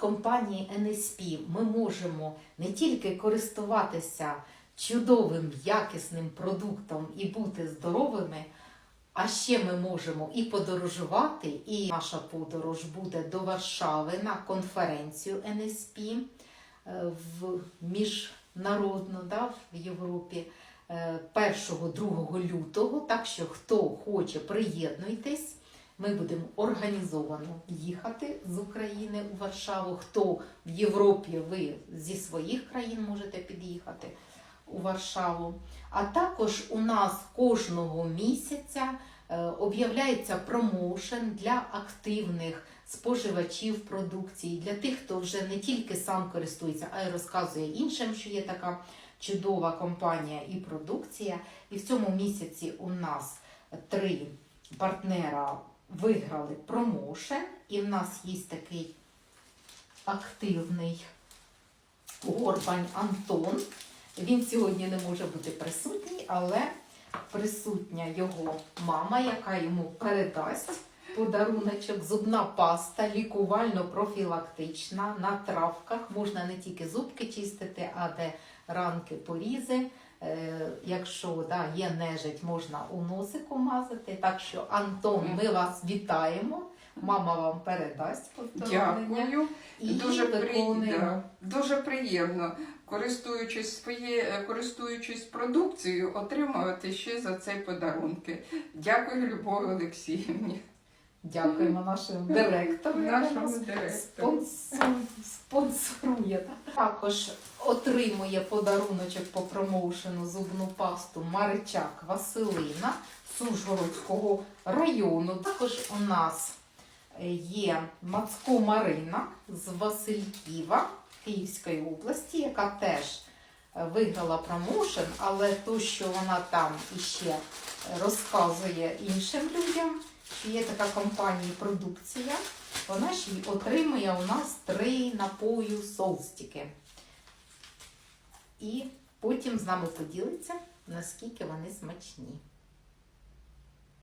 компанії NSP ми можемо не тільки користуватися чудовим якісним продуктом і бути здоровими, а ще ми можемо і подорожувати, і наша подорож буде до Варшави на конференцію NSP е, в міжнародну да, в Європі. 1-2 лютого, так що хто хоче, приєднуйтесь. Ми будемо організовано їхати з України у Варшаву. Хто в Європі, ви зі своїх країн можете під'їхати у Варшаву. А також у нас кожного місяця е, об'являється промоушен для активних споживачів продукції, для тих, хто вже не тільки сам користується, а й розказує іншим, що є така чудова компанія і продукція. І в цьому місяці у нас три партнера виграли промоушен, і в нас є такий активний Горбань Антон. Він сьогодні не може бути присутній, але присутня його мама, яка йому передасть подаруночок, зубна паста, лікувально-профілактична на травках. Можна не тільки зубки чистити, а де ранки, порізи. Е, Якщо да, є нежить, можна у носику мазати. Так що, Антон, ми вас вітаємо. Мама вам передасть. Дякую. І дуже, при... да, дуже приємно, користуючись своє, е, користуючись продукцією, отримувати ще за це подарунки. Дякую, Любові Олексіївні, Дякуємо нашим директору. яка нашому директору. спонсорує. Також отримує подаруночок по промоушену зубну пасту Маричак Василина з Ужгородського району. Також у нас е, є Мацко Марина з Васильківа Київської області, яка теж е, виграла промоушен, але то, що вона там іще розказує іншим людям, є така компанія продукція, вона ж отримує у нас три напою солстики. І потім з нами поділиться, наскільки вони смачні.